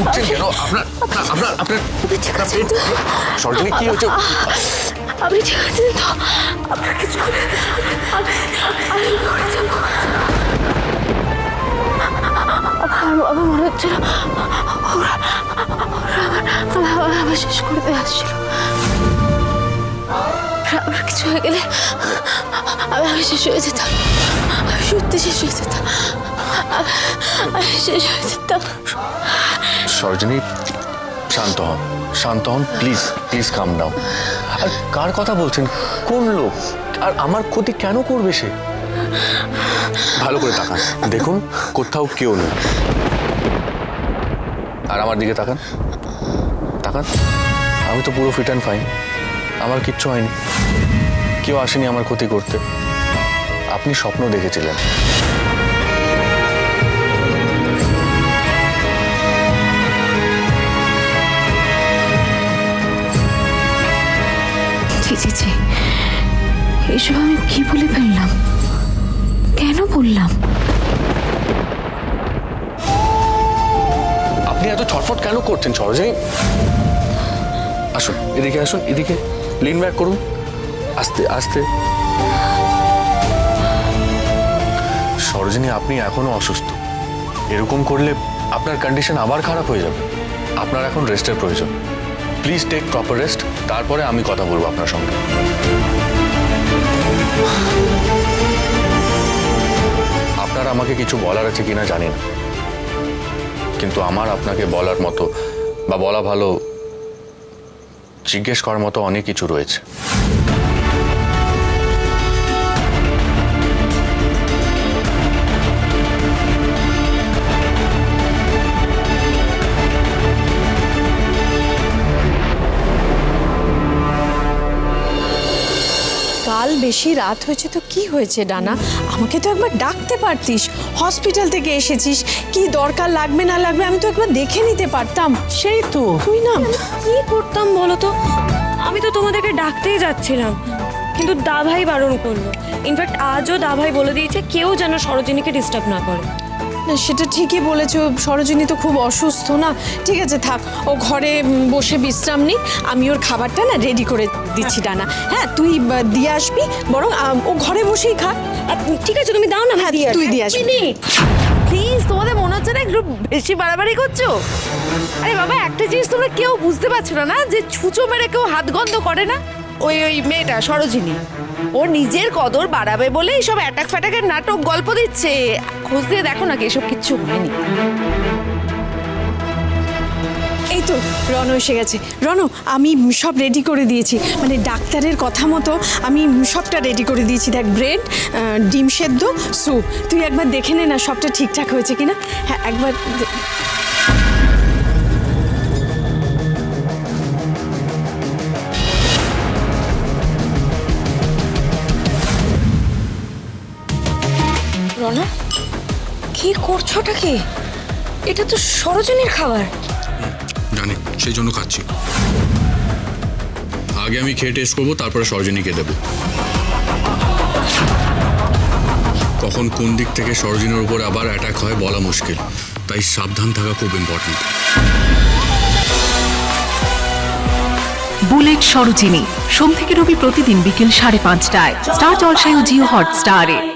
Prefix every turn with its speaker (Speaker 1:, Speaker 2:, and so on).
Speaker 1: উঠছেন কেন? আপনার আপনার আপনার সরজনী কি হচ্ছে?
Speaker 2: আপনি ঠিক আছেন তো? আপনার কিছু আমি আমি ঘরে যাব। আমার মনে হচ্ছিল ওরা ওরা আমার আমার শেষ করে দিয়ে আসছিল আমার কিছু হয়ে গেলে আমি আমি শেষ হয়ে যেতাম। সত্যি শেষ হয়ে যেতাম। শেষ
Speaker 1: সরজনী, শান্ত হন শান্ত হন প্লিজ প্লিজ কাম ডাউন আর কার কথা বলছেন? কোন লোক? আর আমার ক্ষতি কেন করবে সে? ভালো করে তাকান। দেখুন, কোথাও কেউ নেই। আর আমার দিকে তাকান। তাকান। আমি তো পুরো ফিট অ্যান্ড ফাইন আমার কিচ্ছু হয়নি। কেউ আসেনি আমার ক্ষতি করতে। আপনি স্বপ্ন দেখেছিলেন।
Speaker 2: এসব আমি কি বলে ফেললাম? কেন বললাম?
Speaker 1: আপনি এত ছটফট কেন করছেন, সরোজিনী? আসুন, এদিকে আসুন, এদিকে লিন ব্যাক করুন। আস্তে আস্তে। সরোজিনী, আপনি এখনও অসুস্থ। এরকম করলে আপনার কন্ডিশন আবার খারাপ হয়ে যাবে। আপনার এখন রেস্টের প্রয়োজন। প্লিজ টেক প্রপার রেস্ট তারপরে আমি কথা বলব আপনার সঙ্গে। আপনার আমাকে কিছু বলার আছে কিনা জানি না। কিন্তু আমার আপনাকে বলার মতো বা বলা ভালো জিজ্ঞেস করার মতো অনেক কিছু রয়েছে।
Speaker 3: কাল বেশি রাত হয়েছে তো কি হয়েছে ডানা? আমাকে তো একবার ডাকতে পারতিস। হসপিটাল থেকে এসেছিস। কি দরকার লাগবে না লাগবে আমি তো একবার দেখে নিতে পারতাম। সেই তো। তুই না?
Speaker 4: কি করতাম বলো তো? আমি তো তোমাদেরকে ডাকতেই যাচ্ছিলাম। কিন্তু দাভাই বারণ করল। ইনফ্যাক্ট আজও দাভাই বলে দিয়েছে কেউ যেন সরোজিনীকে ডিস্টার্ব না করে।
Speaker 3: না, সেটা ঠিকই বলেছ। সরোজিনী তো খুব অসুস্থ না। ঠিক আছে থাক। ও ঘরে বসে বিশ্রাম নিক আমি ওর খাবারটা না রেডি করে দিচ্ছি ডানা। হ্যাঁ তুই দিয়ে আসবি। বরং ও ঘরে বসেই খাক
Speaker 4: আর ঠিক আছে তুমি দাও না
Speaker 3: হ্যাঁ, তুই দিয়ে আসবি।
Speaker 5: প্লিজ তোমাদের মনে হচ্ছে না একটু বেশি বাড়াবাড়ি করছ? আরে বাবা একটা জিনিস তোমরা কেউ বুঝতে পারছ না না? যে ছুঁচো মেরে কেউ হাত গন্ধ করে না? ওই ওই মেয়েটা সরোজিনী। ও নিজের কদর বাড়াবে বলে এইসব অ্যাটাক ফ্যাটাকের নাটক গল্প দিচ্ছে। খোঁজ দিয়ে দেখো নাকি এসব কিচ্ছু হয়নি।
Speaker 3: এই তো রণ এসে গেছে। রণ আমি সব রেডি করে দিয়েছি। মানে ডাক্তারের কথা মতো আমি সবটা রেডি করে দিয়েছি। দেখ ব্রেড ডিম সেদ্ধ স্যুপ তুই একবার দেখে নে না সবটা ঠিকঠাক হয়েছে কিনা। হ্যাঁ একবার
Speaker 4: রনা কি করছোটা কি? এটা তো সরোজিনীর খাবার।
Speaker 6: জানি সেই জন্য খাচ্ছি। আগে আমি খেয়ে টেস্ট করব তারপরে সরজনীকে দেবো। কখন কোন দিক থেকে সরজনীর উপর আবার অ্যাটাক হয় বলা মুশকিল তাই সাবধান থাকা খুব ইম্পর্ট্যান্ট
Speaker 7: বুলেট সরোজিনী সোম থেকে রবি প্রতিদিন বিকেল সাড়ে পাঁচটায়। স্টার জলসায় ও জিও হটস্টারে।